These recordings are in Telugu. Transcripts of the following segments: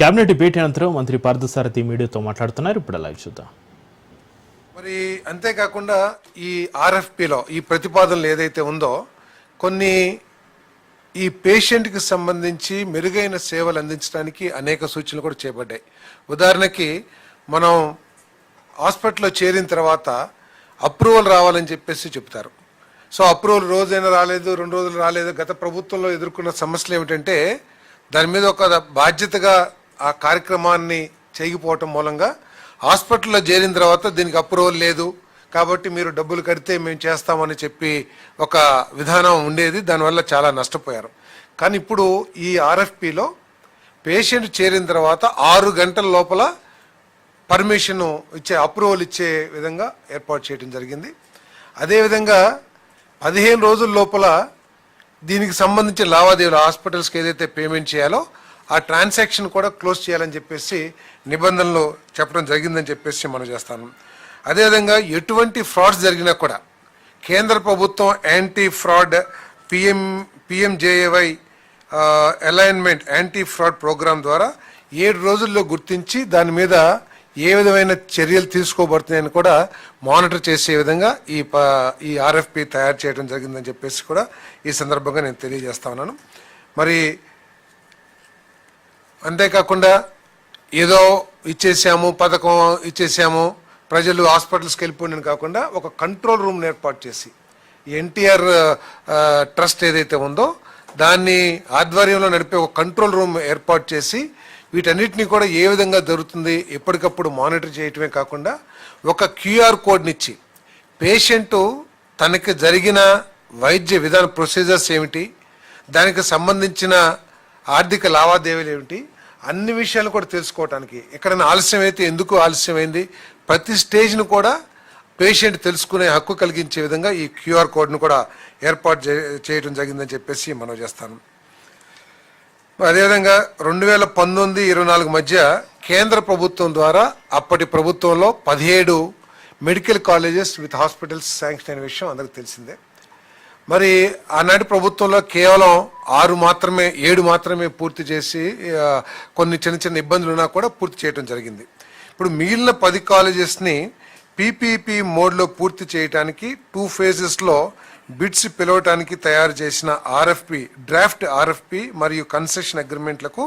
కేబినెట్ భేటీ అనంతరం మంత్రి పార్థసారథి మీడియాతో మాట్లాడుతున్నారు. ఇప్పుడు అలా చూద్దాం. మరి అంతేకాకుండా ఈ ఆర్ఎఫ్పిలో ఈ ప్రతిపాదనలు ఏదైతే ఉందో కొన్ని ఈ పేషెంట్కి సంబంధించి మెరుగైన సేవలు అందించడానికి అనేక సూచనలు కూడా చేపడ్డాయి. ఉదాహరణకి మనం హాస్పిటల్లో చేరిన తర్వాత అప్రూవల్ రావాలని చెప్పేసి చెప్తారు. సో అప్రూవల్ రోజైనా రాలేదు రెండు రోజులు రాలేదు గత ప్రభుత్వంలో ఎదుర్కొన్న సమస్యలు ఏమిటంటే దాని మీద ఒక బాధ్యతగా ఆ కార్యక్రమాన్ని చేయకపోవటం మూలంగా హాస్పిటల్లో చేరిన తర్వాత దీనికి అప్రూవల్ లేదు. కాబట్టి మీరు డబ్బులు కడితే మేము చేస్తామని చెప్పి ఒక విధానం ఉండేది. దానివల్ల చాలా నష్టపోయారు. కానీ ఇప్పుడు ఈ ఆర్ఎఫ్పిలో పేషెంట్ చేరిన తర్వాత ఆరు గంటల లోపల పర్మిషన్ ఇచ్చే అప్రూవల్ ఇచ్చే విధంగా ఏర్పాటు చేయడం జరిగింది. అదేవిధంగా పదిహేను రోజుల లోపల దీనికి సంబంధించిన లావాదేవీలు హాస్పిటల్స్కి ఏదైతే పేమెంట్ చేయాలో ఆ ట్రాన్సాక్షన్ కూడా క్లోజ్ చేయాలని చెప్పేసి నిబంధనలు చెప్పడం జరిగిందని చెప్పేసి మనం చేస్తాను. అదేవిధంగా ఎటువంటి ఫ్రాడ్స్ జరిగినా కూడా కేంద్ర ప్రభుత్వం anti fraud PM PMJAY alignment anti fraud program ద్వారా ఏడు రోజుల్లో గుర్తించి దాని మీద ఏ విధమైన చర్యలు తీసుకోబడుతున్నాయని కూడా మానిటర్ చేసే విధంగా ఈ ఈ ఆర్ఎఫ్పి తయారు చేయడం జరిగిందని చెప్పేసి కూడా ఈ సందర్భంగా నేను తెలియజేస్తా ఉన్నాను. మరి అంతేకాకుండా ఏదో ఇచ్చేసాము పథకం ఇచ్చేసాము ప్రజలు హాస్పిటల్స్కి వెళ్ళిపోయిన కాకుండా ఒక కంట్రోల్ రూమ్ని ఏర్పాటు చేసి ఎన్టీఆర్ ట్రస్ట్ ఏదైతే ఉందో దాన్ని ఆధ్వర్యంలో నడిపే ఒక కంట్రోల్ రూమ్ ఏర్పాటు చేసి వీటన్నిటిని కూడా ఏ విధంగా జరుగుతుంది ఎప్పటికప్పుడు మానిటర్ చేయటమే కాకుండా ఒక క్యూఆర్ కోడ్నిచ్చి పేషెంటు తనకి జరిగిన వైద్య విధాన ప్రొసీజర్స్ ఏమిటి దానికి సంబంధించిన ఆర్థిక లావాదేవీలు ఏమిటి? అన్ని విషయాలు కూడా తెలుసుకోవటానికి. ఎక్కడైనా ఆలస్యం అయితే ఎందుకు ఆలస్యమైంది? ప్రతి స్టేజ్ను కూడా పేషెంట్ తెలుసుకునే హక్కు కలిగించే విధంగా ఈ క్యూఆర్ కోడ్ను కూడా ఏర్పాటు చేయడం జరిగిందని చెప్పేసి మనం చేస్తాను. అదేవిధంగా రెండు వేల పంతొమ్మిది ఇరవై నాలుగు మధ్య కేంద్ర ప్రభుత్వం ద్వారా అప్పటి ప్రభుత్వంలో పదిహేడు medical colleges with hospitals sanction అయిన విషయం అందరికి తెలిసిందే. మరి ఆనాటి ప్రభుత్వంలో కేవలం ఆరు మాత్రమే ఏడు మాత్రమే పూర్తి చేసి కొన్ని చిన్న చిన్న ఇబ్బందులు ఉన్నా కూడా పూర్తి చేయడం జరిగింది. ఇప్పుడు మిగిలిన పది కాలేజెస్ని పీపీపీ మోడ్లో పూర్తి చేయడానికి టూ ఫేజెస్లో బిడ్స్ పిలవటానికి తయారు చేసిన ఆర్ఎఫ్పి డ్రాఫ్ట్ ఆర్ఎఫ్పి మరియు కన్సెషన్ అగ్రిమెంట్లకు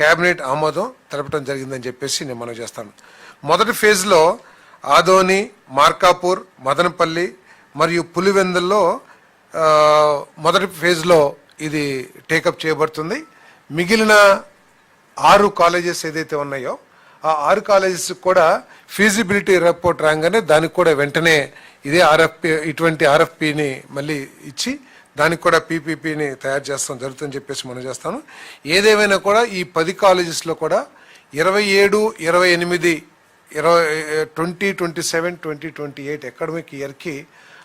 కేబినెట్ ఆమోదం తెలపడం జరిగిందని చెప్పేసి నేను మనం చేస్తాను. మొదటి ఫేజ్లో ఆదోని మార్కాపూర్ మదనపల్లి మరియు పులివెందుల్లో మొదటి ఫేజ్లో ఇది టేకప్ చేయబడుతుంది. మిగిలిన ఆరు కాలేజెస్ ఏదైతే ఉన్నాయో ఆ ఆరు కాలేజెస్ కూడా ఫీజిబిలిటీ రిపోర్ట్ రాగానే దానికి కూడా వెంటనే ఇదే ఆర్ఎఫ్పి ఇటువంటి ఆర్ఎఫ్పిని మళ్ళీ ఇచ్చి దానికి కూడా పీపీపీని తయారు చేస్తాం జరుగుతుందని చెప్పేసి మనం చేస్తాను. ఏదేమైనా కూడా ఈ పది కాలేజెస్లో కూడా ఇరవై ఏడు ఇరవై ఎనిమిది ఇరవై twenty twenty seven twenty twenty eight academic ఇయర్కి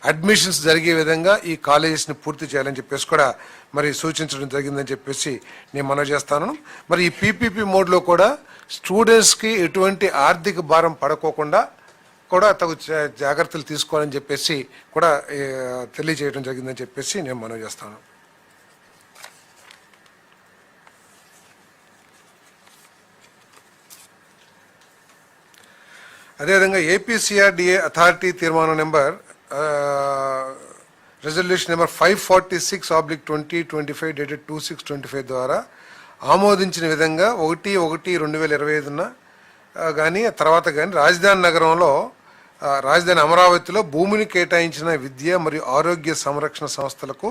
అడ్మిషన్స్ జరిగే విధంగా ఈ కాలేజెస్ని పూర్తి చేయాలని చెప్పేసి కూడా మరి సూచించడం జరిగిందని చెప్పేసి నేను మనవి చేస్తాను. మరి ఈ పీపీపీ మోడ్లో కూడా స్టూడెంట్స్కి ఎటువంటి ఆర్థిక భారం పడకోకుండా కూడా తగు జా- జాగ్రత్తలు తీసుకోవాలని చెప్పేసి కూడా తెలియజేయడం జరిగిందని చెప్పేసి నేను మనవి చేస్తాను. అదేవిధంగా ఏపీసీఆర్డిఏ అథారిటీ తీర్మానం number resolution number five forty six oblique twenty twenty five dated two six twenty five ద్వారా ఆమోదించిన విధంగా ఒకటి ఒకటి రెండు వేల ఇరవై ఐదున కానీ తర్వాత కానీ రాజధాని నగరంలో రాజధాని అమరావతిలో భూమిని కేటాయించిన విద్య మరియు ఆరోగ్య సంరక్షణ సంస్థలకు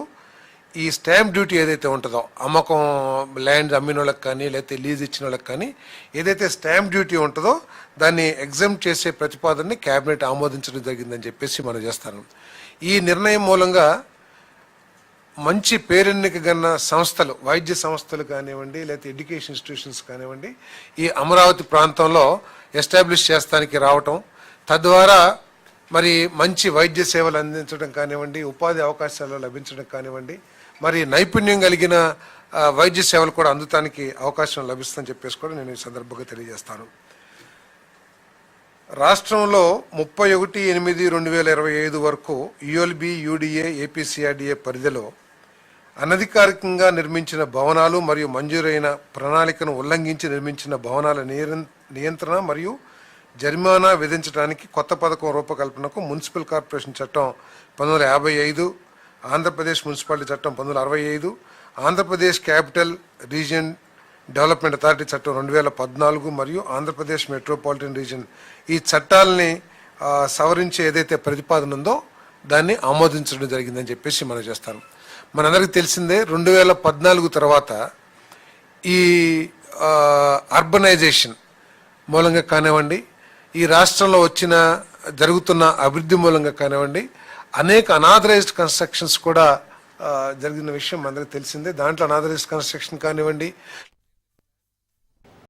ఈ స్టాంప్ డ్యూటీ ఏదైతే ఉంటుందో అమ్మకం ల్యాండ్ అమ్మిన వాళ్ళకి కానీ లేకపోతే లీజ్ ఇచ్చిన వాళ్ళకి కానీ ఏదైతే స్టాంప్ డ్యూటీ ఉంటుందో దాన్ని ఎగ్జామ్ చేసే ప్రతిపాదనని క్యాబినెట్ ఆమోదించడం జరిగిందని చెప్పేసి మనం చేస్తాను. ఈ నిర్ణయం మూలంగా మంచి పేరెన్నిక గన్న సంస్థలు వైద్య సంస్థలు కానివ్వండి లేకపోతే ఎడ్యుకేషన్ ఇన్స్టిట్యూషన్స్ కానివ్వండి ఈ అమరావతి ప్రాంతంలో ఎస్టాబ్లిష్ చేస్తానికి రావటం తద్వారా మరి మంచి వైద్య సేవలు అందించడం కానివ్వండి ఉపాధి అవకాశాలు లభించడం కానివ్వండి మరి నైపుణ్యం కలిగిన వైద్య సేవలు కూడా అందుతానికి అవకాశం లభిస్తుందని చెప్పేసి కూడా నేను ఈ సందర్భంగా తెలియజేస్తాను. రాష్ట్రంలో ముప్పై ఒకటి ఎనిమిది రెండు వేల ఇరవై ఐదు వరకు యుఎల్బి యూడిఏ ఏపీసీఆర్డిఏ పరిధిలో అనధికారికంగా నిర్మించిన భవనాలు మరియు మంజూరైన ప్రణాళికను ఉల్లంఘించి నిర్మించిన భవనాల నియంత్రణ మరియు జరిమానా విధించడానికి కొత్త పథకం రూపకల్పనకు మున్సిపల్ కార్పొరేషన్ చట్టం పంతొమ్మిది వందల యాభై ఐదు ఆంధ్రప్రదేశ్ మున్సిపాలిటీ చట్టం పంతొమ్మిది వందల అరవై ఐదు Andhra Pradesh capital region development authority చట్టం రెండు వేల పద్నాలుగు మరియు ఆంధ్రప్రదేశ్ మెట్రోపాలిటన్ రీజియన్. ఈ చట్టాలని సవరించే ఏదైతే ప్రతిపాదన ఉందో దాన్ని ఆమోదించడం జరిగిందని చెప్పేసి మనం చేస్తాను. మనందరికీ తెలిసిందే రెండు వేల పద్నాలుగు తర్వాత ఈ అర్బనైజేషన్ మూలంగా కానివ్వండి ఈ రాష్ట్రంలో వచ్చిన జరుగుతున్న అభివృద్ధి మూలంగా కానివ్వండి అనేక అనాథరైజ్డ్ కన్స్ట్రక్షన్స్ కూడా జరిగిన విషయం అందరికీ తెలిసిందే. దాంట్లో అనాథరైజ్డ్ కన్స్ట్రక్షన్ కానివ్వండి